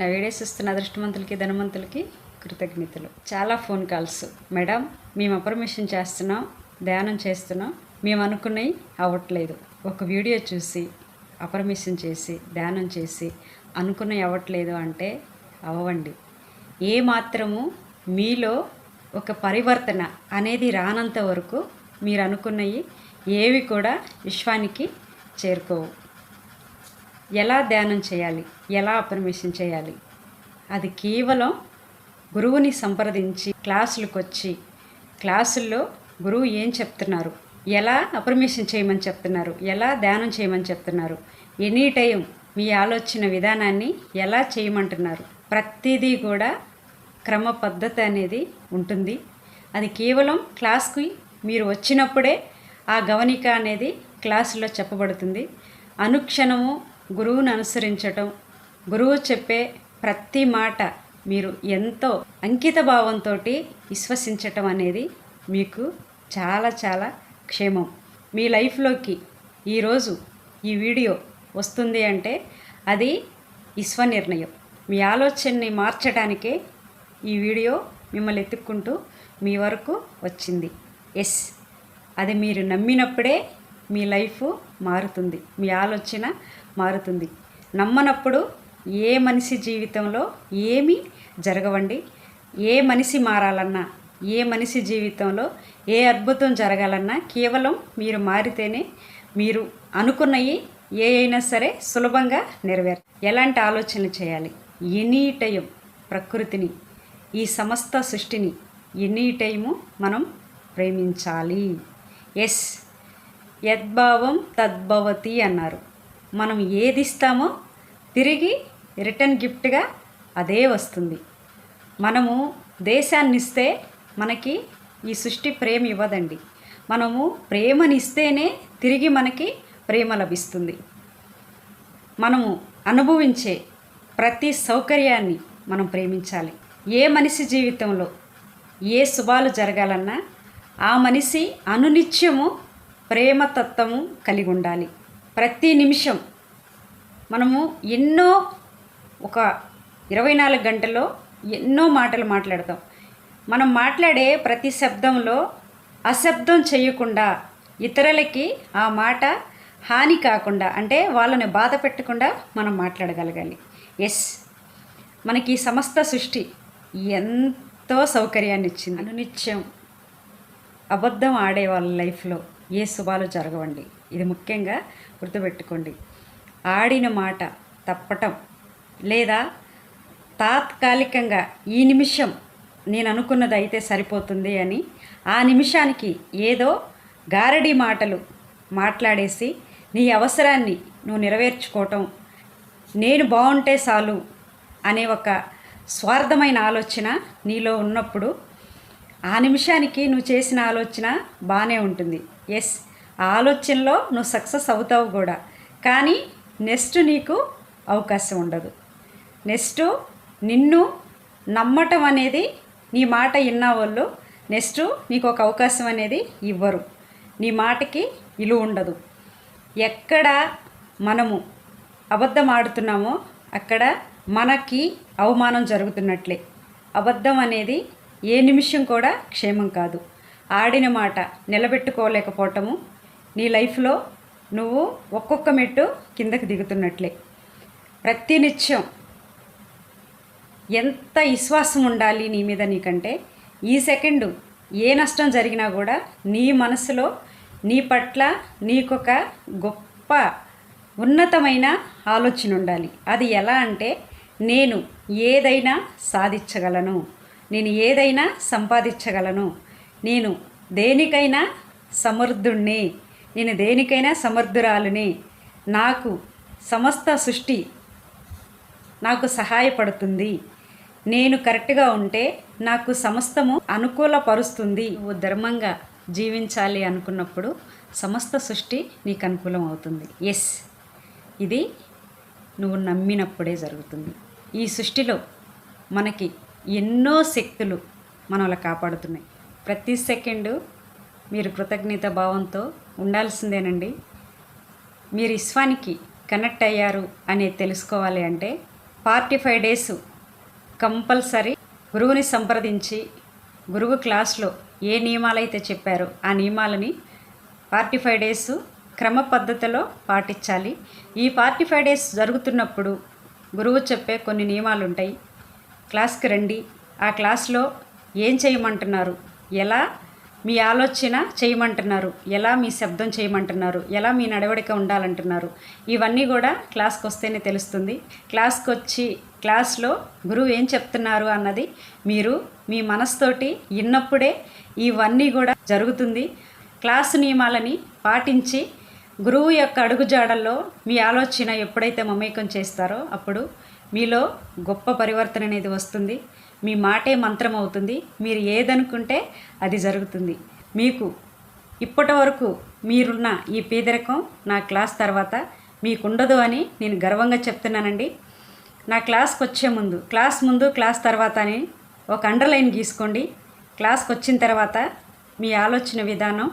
నా వీడియోస్ ఇస్తున్న అదృష్టవంతులకి ధనవంతులకి కృతజ్ఞతలు. చాలా ఫోన్ కాల్స్. మేడం మేము అపర్మిషన్ చేస్తున్నాం ధ్యానం చేస్తున్నాం. మేము అనుకున్నవి అవ్వట్లేదు. ఒక వీడియో చూసి అపర్మిషన్ చేసి ధ్యానం చేసి అనుకున్నవి అవ్వట్లేదు అంటే అవ్వండి. ఏ మాత్రము మీలో ఒక పరివర్తన అనేది రానంత వరకు మీరు అనుకున్నవి ఏవి కూడా విశ్వానికి చేరుకోవు. ఎలా ధ్యానం చేయాలి? ఎలా అప్రమేషన్ చేయాలి? అది కేవలం గురువుని సంప్రదించి క్లాసులకు వచ్చి క్లాసుల్లో గురువు ఏం చెప్తున్నారు? ఎలా అప్రమేషన్ చేయమని చెప్తున్నారు? ఎలా ధ్యానం చేయమని చెప్తున్నారు? ఎనీ టైం మీ ఆలోచన విధానాన్ని ఎలా చేయమంటున్నారు? ప్రతిదీ కూడా క్రమ పద్ధతి అనేది ఉంటుంది. అది కేవలం క్లాస్కి మీరు వచ్చినప్పుడే ఆ గవనిక అనేది క్లాసులో చెప్పబడుతుంది. అనుక్షణము గురువును అనుసరించటం. గురువు చెప్పే ప్రతి మాట మీరు ఎంతో అంకిత భావంతో విశ్వసించటం అనేది మీకు చాలా చాలా క్షేమం. మీ లైఫ్లోకి ఈరోజు ఈ వీడియో వస్తుంది అంటే అది విశ్వ నిర్ణయం మీ ఆలోచనని మార్చడానికే ఈ వీడియో మిమ్మల్ని ఎత్తుక్కుంటూ మీ వరకు వచ్చింది. ఎస్ అది మీరు నమ్మినప్పుడే మీ లైఫ్ మారుతుంది. మీ ఆలోచన మారుతుంది. నమ్మనప్పుడు ఏ మనిషి జీవితంలో ఏమీ జరగవండి. ఏ మనిషి మారాలన్నా ఏ మనిషి జీవితంలో ఏ అద్భుతం జరగాలన్నా కేవలం మీరు మారితేనే మీరు అనుకున్నవి ఏ అయినా సరే సులభంగా నెరవేరు. ఎలాంటి ఆలోచనలు చేయాలి? ఎనీ టైం ప్రకృతిని ఈ సమస్త సృష్టిని ఎనీ టైము మనం ప్రేమించాలి. ఎస్ యద్భావం తద్భవతి అన్నారు. మనం ఏది ఇస్తామో తిరిగి రిటర్న్ గిఫ్ట్గా అదే వస్తుంది. మనము దేశాన్ని ఇస్తే మనకి ఈ సృష్టి ప్రేమ ఇవ్వదండి. మనము ప్రేమని ఇస్తేనే తిరిగి మనకి ప్రేమ లభిస్తుంది. మనము అనుభవించే ప్రతి సౌకర్యాన్ని మనం ప్రేమించాలి. ఏ మనిషి జీవితంలో ఏ శుభాలు జరగాలన్నా ఆ మనిషి అనునిత్యము ప్రేమతత్వము కలిగి ఉండాలి ప్రతి నిమిషం మనము ఎన్నో ఒక ఇరవై నాలుగు గంటల్లో ఎన్నో మాటలు మాట్లాడతాం. మనం మాట్లాడే ప్రతి శబ్దంలో అశబ్దం చేయకుండా ఇతరులకి ఆ మాట హాని కాకుండా అంటే వాళ్ళని బాధ పెట్టకుండా మనం మాట్లాడగలగాలి. ఎస్ మనకి ఈ సమస్త సృష్టి ఎంతో సౌకర్యాన్ని ఇచ్చింది. అనునిత్యం. అబద్ధం ఆడే వాళ్ళ లైఫ్లో ఏ శుభాలు జరగవండి. ఇది ముఖ్యంగా గుర్తుపెట్టుకోండి. ఆడిన మాట తప్పటం లేదా తాత్కాలికంగా ఈ నిమిషం నేను అనుకున్నది అయితే సరిపోతుంది అని ఆ నిమిషానికి ఏదో గారడి మాటలు మాట్లాడేసి నీ అవసరాన్ని నువ్వు నెరవేర్చుకోవటం నేను బాగుంటే చాలు అనే ఒక స్వార్థమైన ఆలోచన నీలో ఉన్నప్పుడు ఆ నిమిషానికి నువ్వు చేసిన ఆలోచన బాగానే ఉంటుంది. ఎస్ ఆలోచనలో నువ్వు సక్సెస్ అవుతావు కూడా. కానీ నెక్స్ట్ నీకు అవకాశం ఉండదు. నెక్స్ట్ నిన్ను నమ్మటం అనేది నీ మాట విన్న వాళ్ళు నెక్స్ట్ నీకు ఒక అవకాశం అనేది ఇవ్వరు. నీ మాటకి విలువ ఉండదు. ఎక్కడ మనము అబద్ధం ఆడుతున్నామో అక్కడ మనకి అవమానం జరుగుతున్నట్లే. అబద్ధం అనేది ఏ నిమిషం కూడా క్షేమం కాదు. ఆడిన మాట నిలబెట్టుకోలేకపోవటము నీ లైఫ్లో నువ్వు ఒక్కొక్క మెట్టు కిందకి దిగుతున్నట్లే. ప్రతినిత్యం ఎంత విశ్వాసం ఉండాలి నీ మీద నీకంటే ఈ సెకండు ఏ నష్టం జరిగినా కూడా నీ మనసులో నీ పట్ల నీకొక గొప్ప ఉన్నతమైన ఆలోచన ఉండాలి. అది ఎలా అంటే నేను ఏదైనా సాధించగలను నేను ఏదైనా సంపాదించగలను నేను దేనికైనా సమర్థుణ్ణి నేను దేనికైనా సమర్థురాలుని. నాకు సమస్త సృష్టి నాకు సహాయపడుతుంది. నేను కరెక్ట్గా ఉంటే నాకు సమస్తము అనుకూలపరుస్తుంది. నువ్వు ధర్మంగా జీవించాలి అనుకున్నప్పుడు సమస్త సృష్టి నీకు అనుకూలం అవుతుంది ఎస్ ఇది నువ్వు నమ్మినప్పుడే జరుగుతుంది. ఈ సృష్టిలో మనకి ఎన్నో శక్తులు మనల్ని కాపాడుతున్నాయి. ప్రతి సెకండు మీరు కృతజ్ఞత భావంతో ఉండాల్సిందేనండి. మీరు విశ్వానికి కనెక్ట్ అయ్యారు అనేది తెలుసుకోవాలి అంటే ఫార్టీ ఫైవ్ డేస్ కంపల్సరీ గురువుని సంప్రదించి గురువు క్లాస్లో ఏ నియమాలైతే చెప్పారో ఆ నియమాలని ఫార్టీ ఫైవ్ డేస్ క్రమ పద్ధతిలో పాటించాలి. ఈ ఫార్టీ ఫైవ్ డేస్ జరుగుతున్నప్పుడు గురువు చెప్పే కొన్ని నియమాలు ఉంటాయి క్లాస్కి రండి. ఆ క్లాస్లో ఏం చేయమంటున్నారు? ఎలా మీ ఆలోచన చేయమంటున్నారు ఎలా మీ శబ్దం చేయమంటున్నారు ఎలా మీ నడవడిక ఉండాలంటున్నారు ఇవన్నీ కూడా క్లాస్కి వస్తేనే తెలుస్తుంది. క్లాస్కి వచ్చి క్లాస్లో గురువు ఏం చెప్తున్నారు అన్నది మీరు మీ మనస్తోటి విన్నప్పుడే ఇవన్నీ కూడా జరుగుతుంది. క్లాసు నియమాలని పాటించి గురువు యొక్క అడుగుజాడల్లో మీ ఆలోచన ఎప్పుడైతే మమేకం చేస్తారో అప్పుడు మీలో గొప్ప పరివర్తన అనేది వస్తుంది. మీ మాటే మంత్రం అవుతుంది. మీరు ఏదనుకుంటే అది జరుగుతుంది. మీకు ఇప్పటి వరకు మీరున్న ఈ పేదరికం నా క్లాస్ తర్వాత మీకు ఉండదు అని నేను గర్వంగా చెప్తున్నానండి. నా క్లాస్కి వచ్చే ముందు క్లాస్ ముందు క్లాస్ తర్వాత అని ఒక అండర్లైన్ గీసుకోండి. క్లాస్కి వచ్చిన తర్వాత మీ ఆలోచన విధానం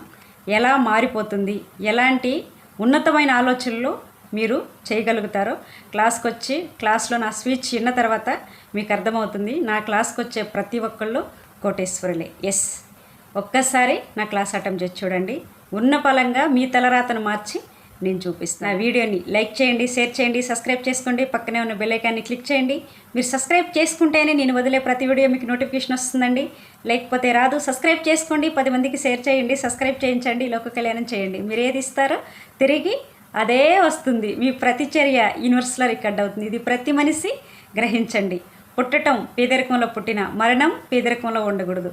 ఎలా మారిపోతుంది? ఎలాంటి ఉన్నతమైన ఆలోచనలు మీరు చేయగలుగుతారో. క్లాస్కి వచ్చి క్లాస్లో నా స్పీచ్ విన్న తర్వాత మీకు అర్థమవుతుంది. నా క్లాస్కి వచ్చే ప్రతి ఒక్కళ్ళు కోటేశ్వరులే. ఎస్. ఒక్కసారి నా క్లాస్ అటెంప్ట్ చేసి చూడండి. ఉన్న పలంగా మీ తలరాతను మార్చి నేను చూపిస్తాను. ఆ వీడియోని లైక్ చేయండి షేర్ చేయండి సబ్స్క్రైబ్ చేసుకోండి. పక్కనే ఉన్న బెల్లైకాన్ని క్లిక్ చేయండి. మీరు సబ్స్క్రైబ్ చేసుకుంటేనే నేను వదిలే ప్రతి వీడియో మీకు నోటిఫికేషన్ వస్తుందండి. లేకపోతే రాదు. సబ్స్క్రైబ్ చేసుకోండి. పది మందికి షేర్ చేయండి. సబ్స్క్రైబ్ చేయించండి. లోక కళ్యాణం చేయండి. మీరు ఏది ఇస్తారో తిరిగి అదే వస్తుంది. మీ ప్రతిచర్య యూనివర్స్లో రికార్డ్ అవుతుంది. ఇది ప్రతి మనిషి గ్రహించండి. పుట్టటం పేదరికంలో పుట్టిన మరణం పేదరికంలో ఉండకూడదు.